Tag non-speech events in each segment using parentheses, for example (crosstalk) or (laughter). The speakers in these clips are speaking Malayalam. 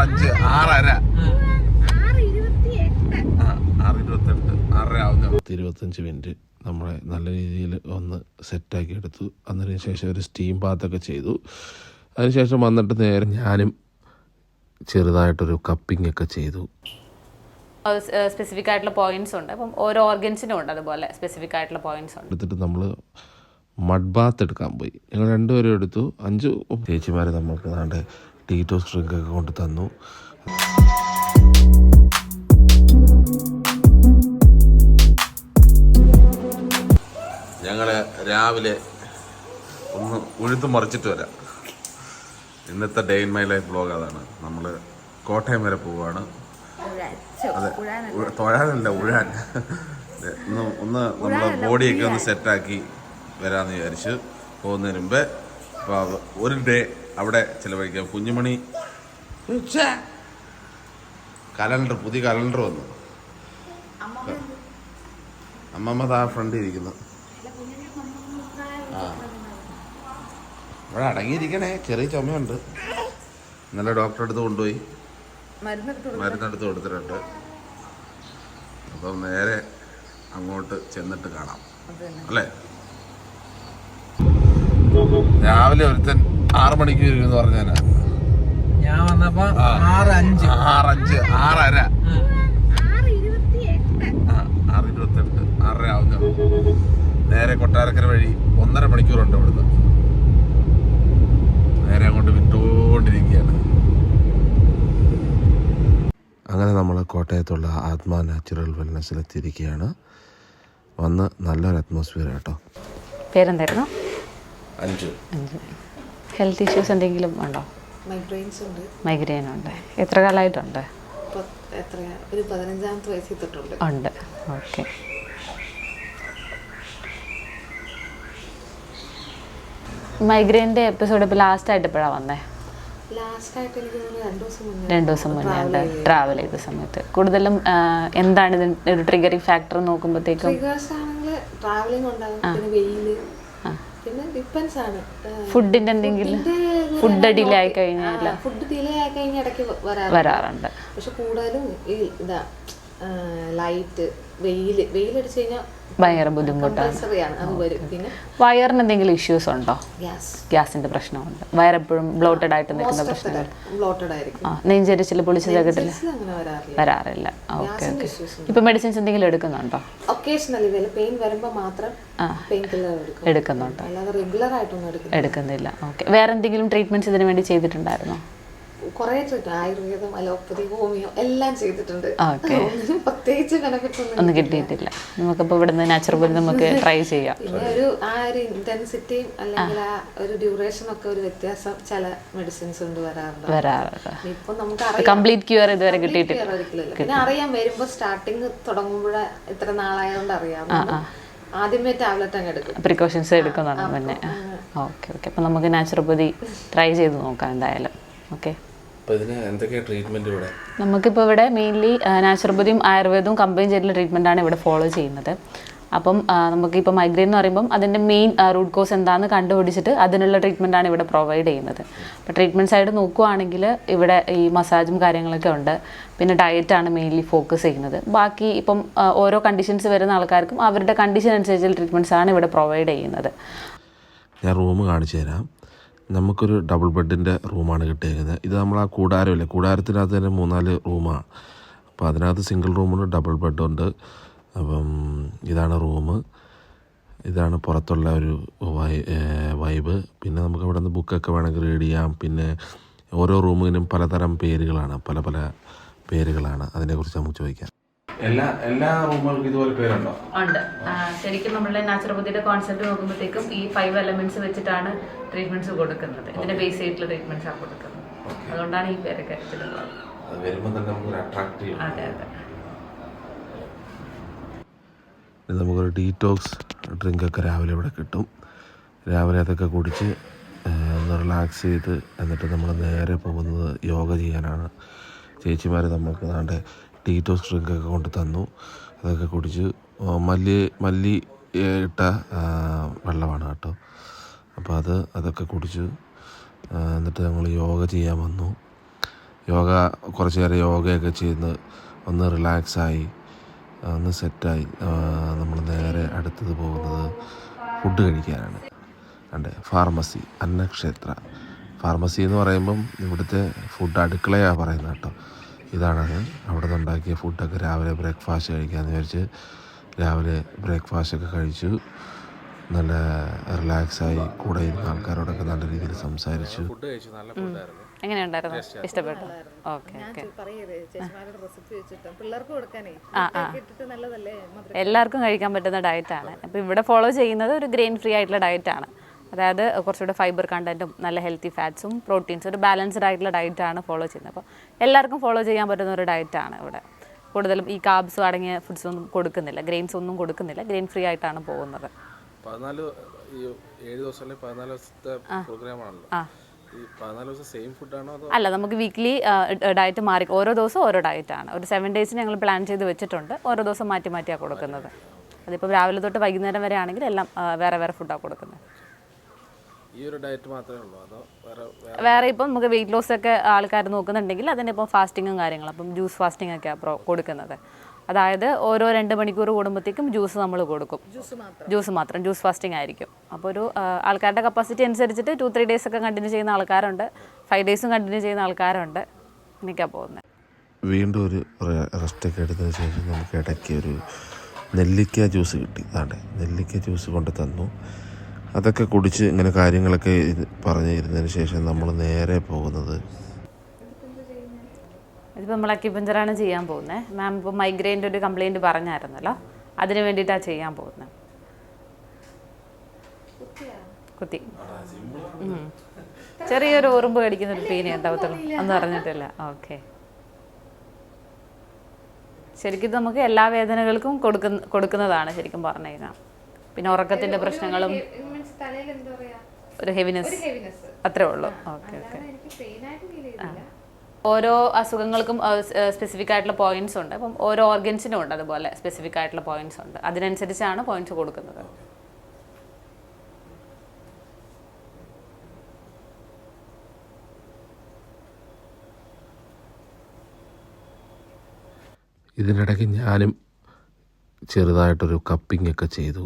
ആറഞ്ച് ആറര. ഇരുപത്തഞ്ച് മിനിറ്റ് നമ്മളെ നല്ല രീതിയിൽ ഒന്ന് സെറ്റാക്കി എടുത്തു. അതിന് ശേഷം ഒരു സ്റ്റീം ബാത്തൊക്കെ ചെയ്തു. അതിനുശേഷം വന്നിട്ട് നേരെ ഞാനും ചെറുതായിട്ടൊരു കപ്പിംഗ് ഒക്കെ ചെയ്തു. സ്പെസിഫിക് ആയിട്ടുള്ള പോയിന്റ്സ് ഉണ്ട്. അപ്പം ഓരോ ഓർഗൻസിനും ഉണ്ട് അതുപോലെ സ്പെസിഫിക് ആയിട്ടുള്ള പോയിന്റ്സ് ഉണ്ട്. എടുത്തിട്ട് നമ്മൾ മഡ് ബാത്ത് എടുക്കാൻ പോയി. ഞങ്ങൾ രണ്ടുപേരും എടുത്തു. അഞ്ചു ചേച്ചിമാർ നമ്മൾക്ക് നാണ്ട് ടീറ്റോസ് ഡ്രിങ്കൊക്കെ കൊണ്ട് തന്നു. ഞങ്ങൾ രാവിലെ ഒന്ന് ഉഴുത്ത് മറിച്ചിട്ട് വരാം. ഇന്നത്തെ day in my life blog അതാണ്. നമ്മൾ കോട്ടയം വരെ പോവുകയാണ്. അതെ. തൊഴാനല്ല ഉഴാൻ. ഒന്ന് ഒന്ന് നമ്മുടെ ബോഡിയൊക്കെ ഒന്ന് സെറ്റാക്കി വരാമെന്ന് വിചാരിച്ചു. പോകുന്നതിന് മുമ്പേ അപ്പോൾ ഒരു ഡേ അവിടെ ചിലവഴിക്കാം. കുഞ്ഞുമണി കലണ്ടർ പുതിയ കലണ്ടർ വന്നു. അമ്മമ്മ. താ ഫ്രണ്ട് ഇരിക്കുന്നു. ആ. ഇവിടെ അടങ്ങിയിരിക്കണേ. ചെറിയ ചുമയുണ്ട്. നല്ല ഡോക്ടറെ അടുത്ത് കൊണ്ടുപോയി. മരുന്നെടുത്ത് കൊടുത്തിട്ടുണ്ട്. അപ്പം നേരെ അങ്ങോട്ട് ചെന്നിട്ട് കാണാം. അല്ലേ? രാവിലെ ഒരുത്തൻ ആറ് മണിക്ക് വരും എന്ന് പറഞ്ഞാ ഞാൻ വന്നപ്പോ ആറ് അഞ്ച്. ആറഞ്ച് ആറര ആറ് ഇരുപത്തിയെട്ട് ഇരുപത്തെട്ട് ആറര ആവുന്ന. നേരെ കൊട്ടാരക്കര വഴി ഒന്നര മണിക്കൂറുണ്ട് ഇവിടുന്ന്. നേരെ അങ്ങോട്ട് വിട്ടുകൊണ്ടിരിക്കുകയാണ്. അങ്ങനെ നമ്മൾ കോട്ടയത്തുള്ള ആത്മാ നാച്ചുറൽ വെൽനസ്സിൽ എത്തിയിരിക്കുകയാണ് വന്ന് നല്ലൊരു അറ്റ്മോസ്ഫിയർ കേട്ടോ പേരെന്തായിരുന്നു? അഞ്ച്. ഹെൽത്ത് ഇഷ്യൂസ് എന്തെങ്കിലും ഉണ്ടോ? മൈഗ്രെയിൻസ് ഉണ്ട്. മൈഗ്രെയിൻ ഉണ്ട്. എത്ര കാലമായിട്ടുണ്ട്? ഇപ്പൊ എത്രയാ ഒരു പതിനഞ്ചാമത്തെ വയസ്സിൽ തൊട്ടുണ്ട്. ഉണ്ട്. ഓക്കെ മൈഗ്രെയിന്റെ എപ്പിസോഡ് ഇപ്പോൾ ലാസ്റ്റ് ആയിട്ട് എപ്പോഴാണ് വന്നേ? രണ്ടു ദിവസം മുന്നേ. ഉണ്ട് ട്രാവൽ ചെയ്ത. സമയത്ത്. കൂടുതലും എന്താണ് ഇതിന് ഒരു ട്രിഗറിങ് ഫാക്ടർ നോക്കുമ്പോഴത്തേക്കും ട്രാവലിംഗ് ഉണ്ടാകും. വെയിൽ ഫുഡിന്റെ എന്തെങ്കിലും ഫുഡ് ഡിലേ ആയി കഴിഞ്ഞാൽ ഫുഡ് ഡിലേ ആയി കഴിഞ്ഞാൽ ഇടയ്ക്ക് വരാറുണ്ട്. പക്ഷെ കൂടുതലും ഈ ഇതാ ലൈറ്റ് വെയിൽ വെയിലടിച്ചു കഴിഞ്ഞാൽ ഭയങ്കര ബുദ്ധിമുട്ടാണ്. വയറിന് എന്തെങ്കിലും ഇഷ്യൂസ് ഉണ്ടോ? ഗ്യാസ് ഗ്യാസിന്റെ പ്രശ്നമുണ്ട്. വയറെപ്പോഴും ബ്ലോട്ടഡ് ആയിട്ട് നിൽക്കുന്ന ആ നെഞ്ചരിച്ചിൽ പൊളിച്ച കിട്ടില്ല? വരാറില്ല. Okay okay. ഇപ്പൊ മെഡിസിൻസ് എന്തെങ്കിലും എടുക്കുന്നുണ്ടോ? ഒക്കേഷണലി പെയിൻ വരുമ്പോൾ മാത്രം എടുക്കുന്നുണ്ട്. റെഗുലർ ആയിട്ടൊന്നും എടുക്കുന്നില്ല. ഓക്കെ. വേറെ എന്തെങ്കിലും ട്രീറ്റ്മെന്റ്സ് ഇതിനു വേണ്ടി ചെയ്തിട്ടുണ്ടായിരുന്നോ? കുറേ ട്രീറ്റ് ആയുർവേദം അലോപ്പതി ഹോമിയോ എല്ലാം ചെയ്തിട്ടുണ്ട്. (laughs) പ്രത്യേകിച്ച് ബെനിഫിറ്റ് ഒന്നും ഒന്നും കിട്ടിയിട്ടില്ല. നമുക്കിപ്പോൾ ഇവിടുന്ന് നാച്ചുറൽ നമുക്ക് (laughs) ട്രൈ ചെയ്യാം. പിന്നെ ഒരു ആ ഒരു ഇന്റൻസിറ്റിയും അല്ലെങ്കിൽ ആ. ഒരു ഡ്യൂറേഷൻ ഒക്കെ ഒരു വ്യത്യാസം ചില മെഡിസിൻസ് കൊണ്ട് വരാറുണ്ട്. വരാറുണ്ട്. ഇപ്പൊ നമുക്ക് അറിയാം. കംപ്ലീറ്റ് ക്യൂർ ഇതുവരെ കിട്ടിയിട്ടില്ല. പിന്നെ അറിയാൻ വരുമ്പോ സ്റ്റാർട്ടിങ് തുടങ്ങുമ്പോഴേ ഇത്ര നാളായതുകൊണ്ട് അറിയാം. ആദ്യമേ ടാബ്ലറ്റ് അങ്ങ് എടുക്കും. പ്രിക്കോഷൻസ് എടുക്കുന്നതാണ് പിന്നെ. Okay okay. അപ്പം നമുക്ക് നാച്ചുറോപ്പതി ട്രൈ ചെയ്ത് നോക്കാം എന്തായാലും. ഓക്കെ. നമുക്കിപ്പോൾ ഇവിടെ? മെയിൻലി നാച്ചുറോപ്പതിയും ആയുർവേദവും കമ്പൈൻ ചെയ്തിട്ടുള്ള ട്രീറ്റ്മെന്റാണ് ഇവിടെ ഫോളോ ചെയ്യുന്നത്. അപ്പം നമുക്കിപ്പോൾ മൈഗ്രെയിൻ എന്ന് പറയുമ്പം അതിന്റെ മെയിൻ റൂട്ട് കോസ് എന്താണെന്ന് കണ്ടുപിടിച്ചിട്ട് അതിനുള്ള ട്രീറ്റ്മെന്റാണ് ഇവിടെ പ്രൊവൈഡ് ചെയ്യുന്നത്. അപ്പോൾ ട്രീറ്റ്മെന്റ് സൈഡ് നോക്കുവാണെങ്കിൽ ഇവിടെ ഈ മസാജും കാര്യങ്ങളൊക്കെ ഉണ്ട്. പിന്നെ ഡയറ്റാണ് മെയിൻലി ഫോക്കസ് ചെയ്യുന്നത്. ബാക്കി ഇപ്പം ഓരോ കണ്ടീഷൻസ് വരുന്ന ആൾക്കാർക്കും അവരുടെ കണ്ടീഷൻ അനുസരിച്ചുള്ള ട്രീറ്റ്മെന്റ്സ് ആണ് ഇവിടെ പ്രൊവൈഡ് ചെയ്യുന്നത്. ഞാൻ റൂം കാണിച്ചു തരാം. നമുക്കൊരു ഡബിൾ ബെഡിന്റെ റൂമാണ് കിട്ടിയിരിക്കുന്നത് ഇത് നമ്മൾ ആ കൂടാരമില്ലേ? കൂടാരത്തിനകത്ത് തന്നെ മൂന്നാൽ റൂമാണ് അപ്പോൾ അതിനകത്ത് സിംഗിൾ റൂമുണ്ട് ഡബിൾ ബെഡുണ്ട് അപ്പം ഇതാണ് റൂം ഇതാണ് പുറത്തുള്ള ഒരു വൈ വൈബ് പിന്നെ നമുക്ക് ഇവിടെ നിന്ന് ബുക്കൊക്കെ വേണമെങ്കിൽ റീഡ് ചെയ്യാം. പിന്നെ ഓരോ റൂമിനും പലതരം പേരുകളാണ്. പല പല പേരുകളാണ്. അതിനെക്കുറിച്ച് നമുക്ക് ചോദിക്കാം. എല്ലാ എല്ലാ റൂമുകൾക്കും ഇതുപോലെ പേരുണ്ടോ? ഉണ്ട്. ശരിക്കും നമ്മളുടെ നാച്ചുറോപ്പതിയുടെ കോൺസെപ്റ്റ് നോക്കുമ്പോഴത്തേക്കും ഈ ഫൈവ് എലമെന്റ്സ് വെച്ചിട്ടാണ് ട്രീറ്റ്മെന്റ്സ് കൊടുക്കുന്നത്. ഇതിന്റെ ബേസ് ആയിട്ടുള്ള ട്രീറ്റ്മെന്റ്സ് ആണ് കൊടുക്കുന്നത്. അതുകൊണ്ടാണ് ഈ പേരൊക്കെ വെച്ചിട്ടുള്ളത് അത് വരുമ്പോൾ തന്നെ നമുക്കൊരു അട്രാക്റ്റീവ് അതെ അതെ. ഇത് നമുക്കൊരു ഡീറ്റോക്സ് ഡ്രിങ്കൊക്കെ രാവിലെ ഇവിടെ കിട്ടും. രാവിലെ അതൊക്കെ കുടിച്ച് ആ, ഒന്ന് റിലാക്സ് ചെയ്ത് എന്നിട്ട് നമ്മൾ നേരെ പോകുന്നത് യോഗ ചെയ്യാനാണ്. ചേച്ചിമാർ നമുക്ക് നാണ്ടെ ഡീറ്റോക്സ് ഡ്രിങ്കൊക്കെ കൊണ്ട് തന്നു. അതൊക്കെ കുടിച്ച് മല്ലി മല്ലി ഇട്ട വെള്ളമാണ് കേട്ടോ. അപ്പോൾ അത് അതൊക്കെ കുടിച്ച് എന്നിട്ട് ഞങ്ങൾ യോഗ ചെയ്യാൻ വന്നു. യോഗ കുറച്ച് നേരം യോഗയൊക്കെ ചെയ്ത് ഒന്ന് റിലാക്സായി ഒന്ന് സെറ്റായി നമ്മൾ നേരെ അടുത്തത് പോകുന്നത് ഫുഡ് കഴിക്കാനാണ്. അണ്ടേ ഫാർമസി അന്നക്ഷേത്ര. ഫാർമസി എന്ന് പറയുമ്പം ഇവിടുത്തെ ഫുഡ് അടുക്കളയാണ് പറയുന്നത് കേട്ടോ. ഇതാണത് അവിടെ നിന്ന് ഉണ്ടാക്കിയ ഫുഡൊക്കെ രാവിലെ ബ്രേക്ക്ഫാസ്റ്റ് കഴിക്കാമെന്ന് വിചാരിച്ച് രാവിലെ ബ്രേക്ക്ഫാസ്റ്റൊക്കെ കഴിച്ചു. നല്ല റിലാക്സായി കൂടെ ഇരുന്ന ആൾക്കാരോടൊക്കെ നല്ല രീതിയിൽ സംസാരിച്ചു. ഇഷ്ടപ്പെട്ടു? ഓക്കെ എല്ലാവർക്കും കഴിക്കാൻ പറ്റുന്ന ഡയറ്റാണ് അപ്പോൾ ഇവിടെ ഫോളോ ചെയ്യുന്നത് ഒരു ഗ്രെയിൻ ഫ്രീ ആയിട്ടുള്ള ഡയറ്റാണ് അതായത് കുറച്ചുകൂടെ ഫൈബർ കണ്ടന്റും നല്ല ഹെൽത്തി ഫാറ്റ്സും പ്രോട്ടീൻസും ഒരു ബാലൻസ്ഡ് ആയിട്ടുള്ള ഡയറ്റാണ് ഫോളോ ചെയ്യുന്നത്. അപ്പോൾ എല്ലാവർക്കും ഫോളോ ചെയ്യാൻ പറ്റുന്ന ഒരു ഡയറ്റാണ് ഇവിടെ. കൂടുതലും ഈ കാബ്സ് അടങ്ങിയ ഫുഡ്സ് ഒന്നും കൊടുക്കുന്നില്ല ഗ്രെയിൻസ് ഒന്നും കൊടുക്കുന്നില്ല ഗ്രെയിൻ ഫ്രീ ആയിട്ടാണ് പോകുന്നത്. പതിനാല് ഈ ഏഴ് ദിവസം അല്ലെങ്കിൽ പതിനാല് ദിവസത്തെ പ്രോഗ്രാമാണല്ലോ ദിവസം അല്ല നമുക്ക് വീക്ക്ലി ഡയറ്റ് മാറി ഓരോ ദിവസവും ഓരോ ഡയറ്റാണ് ഒരു സെവൻ ഡേയ്സിന് ഞങ്ങൾ പ്ലാൻ ചെയ്ത് വെച്ചിട്ടുണ്ട് ഓരോ ദിവസം മാറ്റി മാറ്റിയാണ് കൊടുക്കുന്നത്. അതിപ്പോൾ രാവിലെ തൊട്ട് വൈകുന്നേരം വരെ ആണെങ്കിൽ എല്ലാം വേറെ വേറെ ഫുഡാണ് കൊടുക്കുന്നത്. ഈ ഒരു ഡയറ്റ് മാത്രമേ ഉള്ളൂ. അതോ വേറെ വേറെ ഇപ്പം നമുക്ക് വെയിറ്റ് ലോസ് ഒക്കെ ആൾക്കാർ നോക്കുന്നുണ്ടെങ്കിൽ അതിന്റെ ഇപ്പം ഫാസ്റ്റിങ്ങും കാര്യങ്ങളും അപ്പം ജ്യൂസ് ഫാസ്റ്റിംഗ് ഒക്കെ അപ്പോൾ കൊടുക്കുന്നത്. അതായത് ഓരോ രണ്ട് മണിക്കൂർ കൂടുമ്പോഴത്തേക്കും ജ്യൂസ് നമ്മൾ കൊടുക്കും. ജ്യൂസ് മാത്രം. ജ്യൂസ് ഫാസ്റ്റിംഗ് ആയിരിക്കും. അപ്പോൾ ഒരു ആൾക്കാരുടെ കപ്പാസിറ്റി അനുസരിച്ചിട്ട് ടു ത്രീ ഡേയ്സ് ഒക്കെ കണ്ടിന്യൂ ചെയ്യുന്ന ആൾക്കാരുണ്ട്. ഫൈവ് ഡേയ്സും കണ്ടിന്യൂ ചെയ്യുന്ന ആൾക്കാരുണ്ട്. എനിക്കാണ് പോകുന്നത്. വീണ്ടും ഒരു റെസ്റ്റൊക്കെ എടുത്തതിന് ശേഷം നമുക്ക് ഇടയ്ക്ക് ഒരു നെല്ലിക്ക ജ്യൂസ് കിട്ടി. അതെ നെല്ലിക്ക ജ്യൂസ് കൊണ്ട് തന്നു. അതൊക്കെ കുടിച്ച് ഇങ്ങനെ കാര്യങ്ങളൊക്കെ പറഞ്ഞു ശേഷം നമ്മൾ നേരെ പോകുന്നത്. ഇതിപ്പോൾ നമ്മൾ അക്യുപഞ്ചറാണ് ചെയ്യാൻ പോകുന്നത് മാം ഇപ്പോൾ മൈഗ്രെയിന്റെ ഒരു കംപ്ലയിന്റ് പറഞ്ഞായിരുന്നല്ലോ. അതിന് വേണ്ടിയിട്ടാണ് ചെയ്യാൻ പോകുന്നത് കുത്തി. ചെറിയൊരു ഉറുമ്പ് കടിക്കുന്ന ഒരു പീനെ ഉണ്ടാവത്തുള്ളൂ. ഒന്നും അറിഞ്ഞിട്ടില്ല. ഓക്കെ. ശരിക്കും നമുക്ക് എല്ലാ വേദനകൾക്കും കൊടുക്കുന്ന കൊടുക്കുന്നതാണ് ശരിക്കും പറഞ്ഞു കഴിഞ്ഞാൽ പിന്നെ ഉറക്കത്തിന്റെ പ്രശ്നങ്ങളും മീൻസ് തലയിൽ എന്താ പറയാ ഒരു ഹെവിനെസ് ഹെവിനെസ് അത്രേ ഉള്ളൂ. ഓക്കെ ഓക്കെ എനിക്ക് പെയിൻ ആയിട്ട് ഫീൽ ചെയ്തില്ല ഓരോ അസുഖങ്ങൾക്കും സ്പെസിഫിക് ആയിട്ടുള്ള പോയിന്റ്സ് ഉണ്ട്. അപ്പം ഓരോ ഓർഗൻസിനും ഉണ്ട് അതുപോലെ സ്പെസിഫിക് ആയിട്ടുള്ള പോയിന്റ്സ് ഉണ്ട്. അതിനനുസരിച്ചാണ് പോയിന്റ്സ് കൊടുക്കുന്നത്. ഇതിനിടയ്ക്ക് ഞാനും ചെറുതായിട്ടൊരു കപ്പിംഗ് ഒക്കെ ചെയ്തു.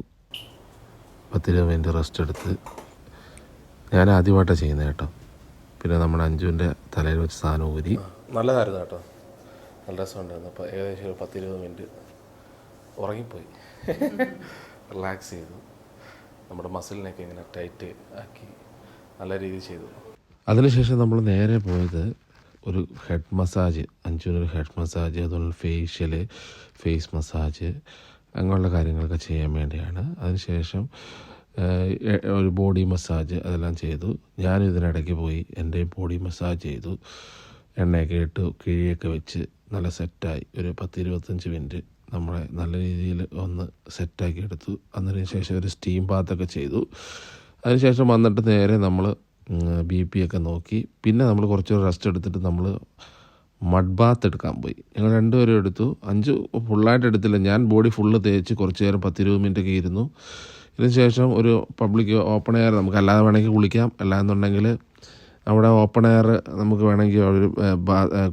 പത്തിരുപത് മിനിറ്റ് റെസ്റ്റ് എടുത്ത് ഞാൻ ആദ്യമായിട്ടാണ് ചെയ്യുന്നത് കേട്ടോ. പിന്നെ നമ്മുടെ അഞ്ജുവിന്റെ തലയിൽ വെച്ച് സാധനം ഊരി. നല്ലതായിരുന്നു കേട്ടോ. നല്ല രസമുണ്ടായിരുന്നു. അപ്പോൾ ഏകദേശം ഒരു പത്തിരുപത് മിനിറ്റ് ഉറങ്ങിപ്പോയി. റിലാക്സ് ചെയ്തു. നമ്മുടെ മസിലിനൊക്കെ ഇങ്ങനെ ടൈറ്റ് ആക്കി നല്ല രീതിയിൽ ചെയ്തു. അതിനുശേഷം നമ്മൾ നേരെ പോയത് ഒരു ഹെഡ് മസാജ് അഞ്ചുവിനൊരു ഹെഡ് മസാജ് അതുപോലെ ഫേഷ്യൽ ഫേസ് മസാജ് അങ്ങനെയുള്ള കാര്യങ്ങളൊക്കെ ചെയ്യാൻ വേണ്ടിയാണ്. അതിനുശേഷം ഒരു ബോഡി മസാജ് അതെല്ലാം ചെയ്തു. ഞാനും ഇതിനിടയ്ക്ക് പോയി എന്റെ ബോഡി മസാജ് ചെയ്തു. എണ്ണയൊക്കെ ഇട്ട് കിഴിയൊക്കെ വെച്ച് നല്ല സെറ്റായി. ഒരു പത്ത് ഇരുപത്തഞ്ച് മിനിറ്റ് നമ്മളെ നല്ല രീതിയിൽ ഒന്ന് സെറ്റാക്കി എടുത്തു. അതിന് ശേഷം ഒരു സ്റ്റീം ബാത്തൊക്കെ ചെയ്തു. അതിനുശേഷം വന്നിട്ട് നേരെ നമ്മൾ ബി പി ഒക്കെ നോക്കി. പിന്നെ നമ്മൾ കുറച്ച് റെസ്റ്റ് എടുത്തിട്ട് നമ്മൾ മഡ് ബാത്ത് എടുക്കാൻ പോയി. ഞങ്ങൾ രണ്ടുപേരും എടുത്തു. അഞ്ച് ഫുള്ളായിട്ട് എടുത്തില്ല. ഞാൻ ബോഡി ഫുള്ള് തേച്ച് കുറച്ച് നേരം പത്തിരുപത് മിനിറ്റൊക്കെ ഇരുന്നു. ഇതിന് ശേഷം ഒരു പബ്ലിക് ഓപ്പൺ എയർ നമുക്ക് അല്ലാതെ വേണമെങ്കിൽ കുളിക്കാം. അല്ലാന്നുണ്ടെങ്കിൽ അവിടെ ഓപ്പൺ എയർ നമുക്ക് വേണമെങ്കിൽ ഒരു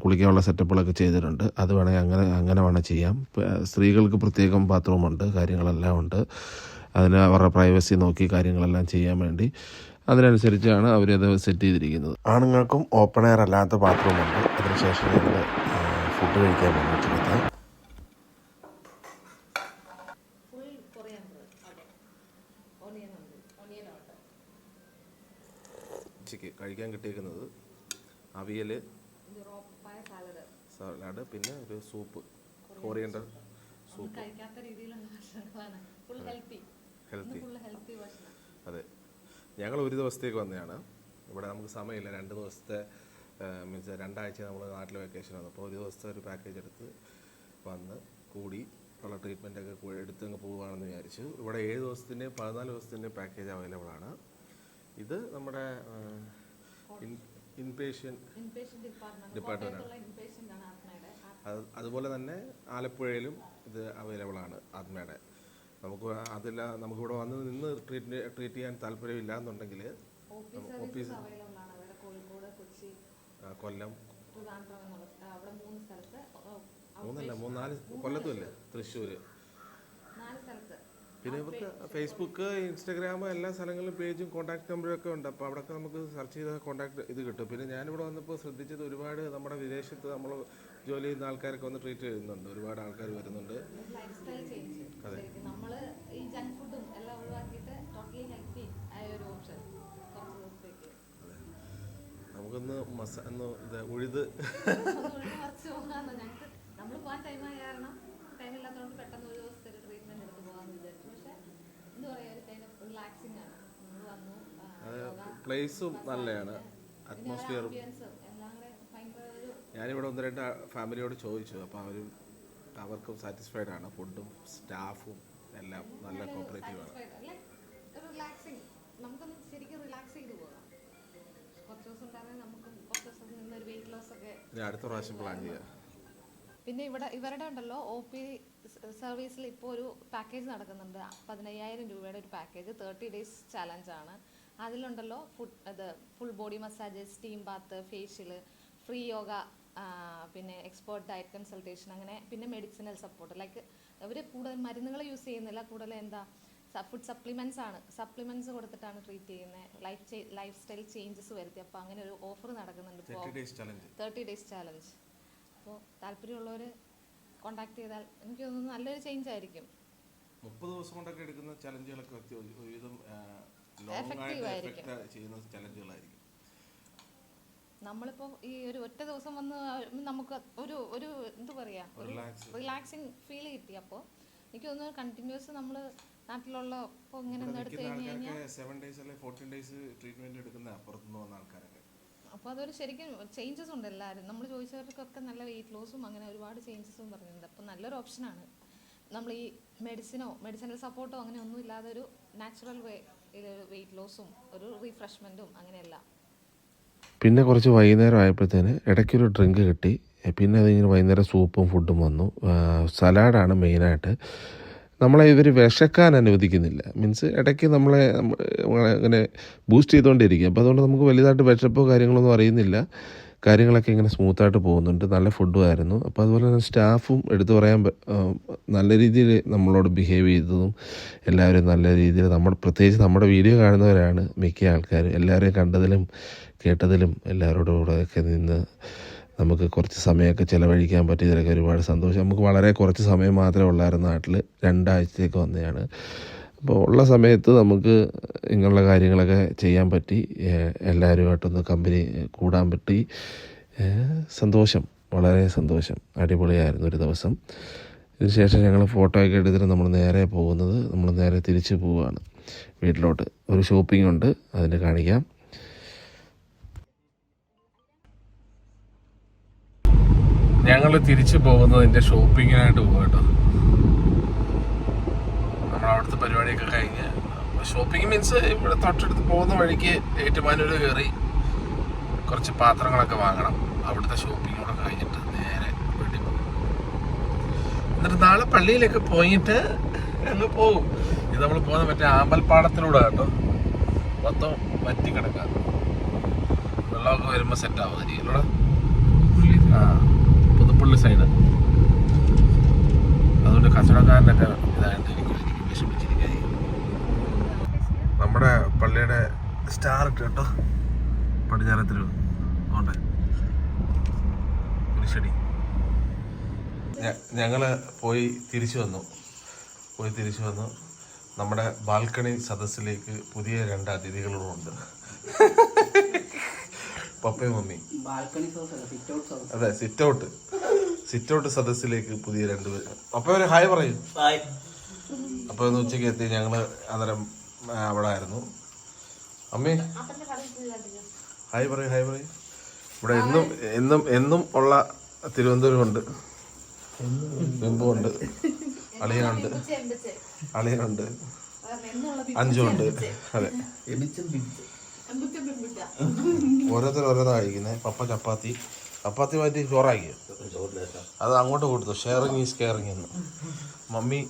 കുളിക്കാനുള്ള സെറ്റപ്പുകളൊക്കെ ചെയ്തിട്ടുണ്ട്. അത് വേണമെങ്കിൽ അങ്ങനെ അങ്ങനെ വേണം ചെയ്യാം. സ്ത്രീകൾക്ക് പ്രത്യേകം ബാത്റൂമുണ്ട് കാര്യങ്ങളെല്ലാം ഉണ്ട്. അതിന് അവരുടെ പ്രൈവസി നോക്കി കാര്യങ്ങളെല്ലാം ചെയ്യാൻ വേണ്ടി അതിനനുസരിച്ചാണ് അവരത് സെറ്റ് ചെയ്തിരിക്കുന്നത്. ആണുങ്ങൾക്കും ഓപ്പൺ എയർ അല്ലാത്ത ബാത്റൂമുണ്ട് അതിനുശേഷം ഫുഡ് കഴിക്കാൻ വേണ്ടിയിട്ടുണ്ട് കഴിക്കാൻ കിട്ടിയിരിക്കുന്നത് അവിയൽ സലാഡ്. പിന്നെ ഒരു സൂപ്പ് കോറിയണ്ടർ സൂപ്പ്. ഹെൽത്തി അതെ. ഞങ്ങൾ ഒരു ദിവസത്തേക്ക് വന്നതാണ്. ഇവിടെ നമുക്ക് സമയമില്ല. രണ്ട് ദിവസത്തെ മീൻസ് രണ്ടാഴ്ച നമ്മൾ നാട്ടിൽ വെക്കേഷൻ വന്നു അപ്പോൾ ഒരു ദിവസത്തെ ഒരു പാക്കേജ് എടുത്ത് വന്ന് കൂടി ഉള്ള ട്രീറ്റ്മെന്റൊക്കെ എടുത്ത് അങ്ങ് പോവുകയാണെന്ന് വിചാരിച്ചു. ഇവിടെ ഏഴ് ദിവസത്തിന്റെ പതിനാല് ദിവസത്തിന്റെ പാക്കേജ് അവൈലബിൾ ആണ്. ഇത് നമ്മുടെ ഇൻപേഷ്യൻ ഇൻപേഷ്യന്റ് ഡിപ്പാർട്ട്മെന്റ് ഡിപ്പാർട്ട്മെന്റാണ് ഇൻപേഷ്യന്റ് ആണ്. ആത്മയുടെ. അത് അതുപോലെ തന്നെ ആലപ്പുഴയിലും ഇത് അവൈലബിൾ ആണ് ആത്മയുടെ. നമുക്ക് അതില്ല നമുക്കിവിടെ വന്ന് നിന്ന് ട്രീറ്റ് ട്രീറ്റ് ചെയ്യാൻ താല്പര്യമില്ല എന്നുണ്ടെങ്കിൽ ഓഫീസ് കൊല്ലം. മൂന്നല്ല മൂന്നാൽ കൊല്ലത്തുമല്ലേ തൃശ്ശൂർ നാല് സ്ഥലത്ത്. പിന്നെ ഇവർക്ക് ഫേസ്ബുക്ക് ഇൻസ്റ്റഗ്രാം എല്ലാ സ്ഥലങ്ങളിലും പേജും കോൺടാക്ട് നമ്പറും ഒക്കെ ഉണ്ട്. അപ്പോൾ അവിടെയൊക്കെ നമുക്ക് സെർച്ച് ചെയ്ത കോൺടാക്ട് ഇത് കിട്ടും. പിന്നെ ഞാനിവിടെ വന്നപ്പോൾ ശ്രദ്ധിച്ചത് ഒരുപാട് നമ്മുടെ വിദേശത്ത് നമ്മൾ ജോലി ചെയ്യുന്ന ആൾക്കാരൊക്കെ വന്ന് ട്രീറ്റ് ചെയ്യുന്നുണ്ട്. ഒരുപാട് ആൾക്കാർ വരുന്നുണ്ട്. അതെ. നമുക്കൊന്ന് മസ ഒന്ന് ഇത് ഉഴുത്. നമ്മൾ പോകാൻ ടൈമായ കാരണം ടൈമില്ലാത്തതുകൊണ്ട് പെട്ടെന്ന് ഒരു ദിവസത്തെ പ്ലേസും നല്ലതാണ്. അറ്റ്മോസ്ഫിയറും ഞാനിവിടെ ഒന്ന് രണ്ട് ഫാമിലിയോട് ചോദിച്ചു. അപ്പോൾ അവരും അവർക്കും സാറ്റിസ്ഫൈഡ് ആണ്. ഫുഡും സ്റ്റാഫും എല്ലാം നല്ല കോപ്പറേറ്റീവ് ആണ്. നമുക്കൊന്ന് ശരിക്കും റിലാക്സ് ചെയ്ത് പോകാം. കുറച്ച് ദിവസം നമുക്ക് കുറച്ച് ദിവസം നിന്ന് ഒരു വെയിറ്റ് ലോസ് ഒക്കെ അടുത്ത പ്രാവശ്യം പ്ലാൻ ചെയ്യാം. പിന്നെ ഇവിടെ ഇവരുടെ ഉണ്ടല്ലോ ഒ പി സർവീസിൽ ഇപ്പോൾ ഒരു പാക്കേജ് നടക്കുന്നുണ്ട്. പതിനയ്യായിരം രൂപയുടെ ഒരു പാക്കേജ് തേർട്ടി ഡേയ്സ് ചലഞ്ച് ആണ്. അതിലുണ്ടല്ലോ ഫുഡ് അത് full body massage steam bath facial free yoga പിന്നെ എക്സ്പേർട്ട് ഡയറ്റ് കൺസൾട്ടേഷൻ അങ്ങനെ പിന്നെ മെഡിസിനൽ സപ്പോർട്ട് ലൈക്ക് അവർ കൂടുതൽ മരുന്നുകൾ യൂസ് ചെയ്യുന്നില്ല. കൂടുതൽ എന്താ ഫുഡ് സപ്ലിമെന്റ്സ് ആണ്. സപ്ലിമെന്റ്സ് കൊടുത്തിട്ടാണ് ട്രീറ്റ് ചെയ്യുന്നത് ലൈഫ് ലൈഫ് സ്റ്റൈൽ ചേഞ്ചസ് വരുത്തി. അപ്പോൾ അങ്ങനെ ഒരു ഓഫർ നടക്കുന്നുണ്ട് ഇപ്പോൾ തേർട്ടി ഡേയ്സ് ചാലഞ്ച് അപ്പോൾ താല്പര്യമുള്ളവർ കോണ്ടാക്ട് ചെയ്താൽ എനിക്ക് തോന്നുന്നു നല്ലൊരു ചേഞ്ച് ആയിരിക്കും. മുപ്പത് ദിവസം കൊണ്ടൊക്കെ എടുക്കുന്ന ചലഞ്ചുകളൊക്കെ നമ്മളിപ്പോ ഒരുവിധം ചെയ്യുന്ന ചലഞ്ചുകളായിരിക്കും. നമ്മളിപ്പോൾ ഈ ഒരു ഒറ്റ ദിവസം വന്ന് നമുക്ക് ഒരു ഒരു എന്താ പറയാ? ഒരു റിലാക്സിങ് ഫീൽ കിട്ടി. അപ്പോൾ എനിക്ക് തോന്നുന്നു കണ്ടിന്യൂസ് നമ്മൾ നാട്ടിലുള്ള ഇപ്പോൾ ഇങ്ങനെ ഒന്ന് എടുത്തു കഴിഞ്ഞ് കഴിഞ്ഞാൽ സെവൻ ഡേയ്സ് അല്ലെങ്കിൽ ഫോർട്ടീൻ ഡേയ്സ് ട്രീറ്റ്മെന്റ് എടുക്കുന്ന പുറത്തുനിന്ന് വന്ന ആൾക്കാരൊക്കെ അപ്പോൾ അതൊരു ശരിക്കും ചേഞ്ചസ് ഉണ്ട് എല്ലാവരും നമ്മൾ ചോദിച്ചവർക്കൊക്കെ നല്ല വെയിറ്റ് ലോസും അങ്ങനെ ഒരുപാട് ചേഞ്ചസും പറഞ്ഞിട്ടുണ്ട്. അപ്പോൾ നല്ലൊരു ഓപ്ഷനാണ് നമ്മൾ ഈ മെഡിസിനോ മെഡിസിനൽ സപ്പോർട്ടോ അങ്ങനെ ഒന്നും ഇല്ലാതെ ഒരു നാച്ചുറൽ വേ വെയിറ്റ് ലോസും ഒരു റീഫ്രഷ്മെന്റും അങ്ങനെയെല്ലാം. പിന്നെ കുറച്ച് വൈകുന്നേരം ആയപ്പോഴത്തേന് ഇടയ്ക്കൊരു ഡ്രിങ്ക് കിട്ടി. പിന്നെ അതിങ്ങനെ വൈകുന്നേരം സൂപ്പും ഫുഡും വന്നു. സലാഡാണ് മെയിനായിട്ട് നമ്മളെ ഇവർ വിശക്കാൻ അനുവദിക്കുന്നില്ല. മീൻസ് ഇടയ്ക്ക് നമ്മളെ അങ്ങനെ ബൂസ്റ്റ് ചെയ്തുകൊണ്ടിരിക്കും അപ്പോൾ അതുകൊണ്ട് നമുക്ക് വലുതായിട്ട് വിശപ്പോ കാര്യങ്ങളൊന്നും അറിയുന്നില്ല. കാര്യങ്ങളൊക്കെ ഇങ്ങനെ സ്മൂത്തായിട്ട് പോകുന്നുണ്ട്. നല്ല ഫുഡും ആയിരുന്നു. അപ്പോൾ അതുപോലെ തന്നെ സ്റ്റാഫും എടുത്തു പറയാൻ നല്ല രീതിയിൽ നമ്മളോട് ബിഹേവ് ചെയ്തതും എല്ലാവരും നല്ല രീതിയിൽ നമ്മൾ പ്രത്യേകിച്ച് നമ്മുടെ വീഡിയോ കാണുന്നവരാണ് മിക്ക ആൾക്കാർ എല്ലാവരെയും കണ്ടതിലും കേട്ടതിലും എല്ലാവരോടും കൂടെ ഒക്കെ നിന്ന് നമുക്ക് കുറച്ച് സമയമൊക്കെ ചിലവഴിക്കാൻ പറ്റിയതിലൊക്കെ ഒരുപാട് സന്തോഷം. നമുക്ക് വളരെ കുറച്ച് സമയം മാത്രമേ ഉള്ളായിരുന്നു നാട്ടിൽ രണ്ടാഴ്ചത്തേക്ക് വന്നതാണ് അപ്പോൾ ഉള്ള സമയത്ത് നമുക്ക് ഇങ്ങനെയുള്ള കാര്യങ്ങളൊക്കെ ചെയ്യാൻ പറ്റി. എല്ലാവരുമായിട്ടൊന്ന് കമ്പനി കൂടാൻ പറ്റി. സന്തോഷം. വളരെ സന്തോഷം. അടിപൊളിയായിരുന്നു ഒരു ദിവസം. ഇതിനുശേഷം ഞങ്ങൾ ഫോട്ടോ ഒക്കെ എടുത്തിട്ട് നമ്മൾ നേരെ പോകുന്നത് നമ്മൾ നേരെ തിരിച്ച് പോവുകയാണ് വീട്ടിലോട്ട്. ഒരു ഷോപ്പിംഗ് ഉണ്ട്. അതിന് കാണിക്കാം. ഞങ്ങൾ തിരിച്ചു പോകുന്നത് എന്റെ ഷോപ്പിങ്ങിനായിട്ട് പോകും കേട്ടോ. നമ്മൾ അവിടുത്തെ പരിപാടിയൊക്കെ കഴിഞ്ഞ്. ഷോപ്പിംഗ് മീൻസ് ഇവിടെ തൊട്ടടുത്ത് പോകുന്ന വഴിക്ക് ഏറ്റുമാനൂർ കയറി കുറച്ച് പാത്രങ്ങളൊക്കെ വാങ്ങണം. അവിടുത്തെ ഷോപ്പിംഗ് കൂടെ കഴിഞ്ഞിട്ട് നേരെ വീട്ടിൽ പോകും എന്നിട്ട് നാളെ പള്ളിയിലൊക്കെ പോയിട്ട് അങ്ങ് പോകും ഇത് നമ്മൾ പോകുന്ന മറ്റേ ആമ്പൽപ്പാടത്തിലൂടെ കേട്ടോ. മൊത്തം വറ്റി കിടക്കാം വെള്ളമൊക്കെ വരുമ്പോൾ സെറ്റ് ആവുമായിരിക്കും പുതുപ്പള്ളി സൈഡ് അതുകൊണ്ട് കച്ചവടക്കാരനൊക്കെ ഇതായിട്ട് നമ്മുടെ പള്ളിയുടെ സ്റ്റാർ ഇട്ട് കേട്ടോ. പടിഞ്ഞാറത്തിൽ ഉണ്ട്. കുരിശടി ഞങ്ങൾ പോയി തിരിച്ചു വന്നു. പോയി തിരിച്ചു വന്നു. നമ്മുടെ ബാൽക്കണി സദസ്സിലേക്ക് പുതിയ രണ്ട് അതിഥികളുണ്ട് പപ്പയും മമ്മി അതെ സിറ്റ് ഔട്ട്. സിറ്റ് ഔട്ട് സദസ്സിലേക്ക് പുതിയ രണ്ടുപേര് അപ്പൊ ഒരു ഹായ് പറയും. അപ്പൊ ഇന്ന് ഉച്ചയ്ക്ക് എത്തി ഞങ്ങൾ അന്നേരം അവിടെ ആയിരുന്നു. അമ്മേ. ഹായ് പറയൂ ഹായ് പറയൂ. ഇവിടെ എന്നും എന്നും എന്നും ഉള്ള തിരുവനന്തപുരം ഉണ്ട് ബിംബുണ്ട് അളിയനുണ്ട് അളിയനുണ്ട് അഞ്ചുണ്ട്. അതെ. ഓരോരുത്തർ ഓരോന്നാ കഴിക്കുന്നത് പപ്പ ചപ്പാത്തി. ചപ്പാത്തി മാറ്റി ചോറാക്കി. അത് അങ്ങോട്ട് കൊടുത്തു. ഷെയറിങ് ഈസ് കെയറിങ് എന്ന്. മമ്മി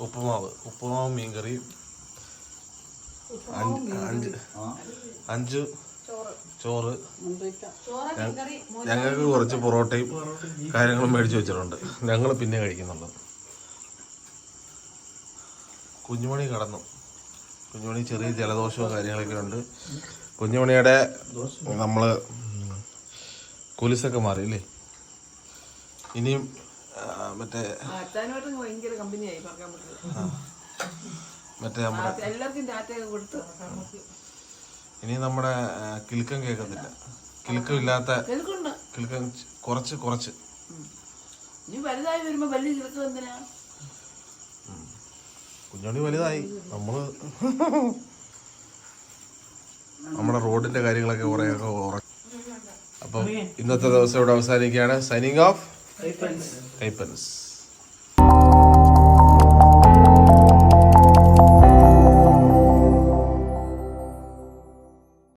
ഉപ്പുമാവ്. ഉപ്പുമാവ് മീൻകറി മീൻകറിയും അഞ്ച് അഞ്ച് അഞ്ചു ചോറ്. ഞങ്ങൾക്ക് കുറച്ച് പൊറോട്ടയും കാര്യങ്ങളും മേടിച്ചു വെച്ചിട്ടുണ്ട്. ഞങ്ങൾ പിന്നെ കഴിക്കുന്നുണ്ട്. കുഞ്ഞുമണി കടന്നു. കുഞ്ഞുമണി ചെറിയ ജലദോഷവും കാര്യങ്ങളൊക്കെ ഉണ്ട്. കുഞ്ഞുമണിയുടെ നമ്മൾ കുലിസൊക്കെ മാറി അല്ലേ ഇനിയും മറ്റേ ഭയങ്കര കമ്പനിയായി പറയാൻ പറ്റില്ല മറ്റേ നമ്മുടെ എല്ലാവർക്കും ഡാറ്റയൊക്കെ കൊടുത്ത് ഇനി നമ്മുടെ കിൽക്കം കിലുക്കം കേൾക്കത്തില്ല. കിലുക്കം ഇല്ലാത്ത കിൽക്കം കിലുക്കം കുറച്ച് കുറച്ച്. ഇനി വലുതായി വരുമ്പോ വലിയ എന്തിനാ? കുഞ്ഞോണി വലുതായി. നമ്മൾ നമ്മുടെ റോഡിന്റെ കാര്യങ്ങളൊക്കെ കുറേയൊക്കെ ഉറ അപ്പം ഇന്നത്തെ ദിവസം ഇവിടെ അവസാനിക്കുകയാണ്. Signing off കൈപ്പൻസ്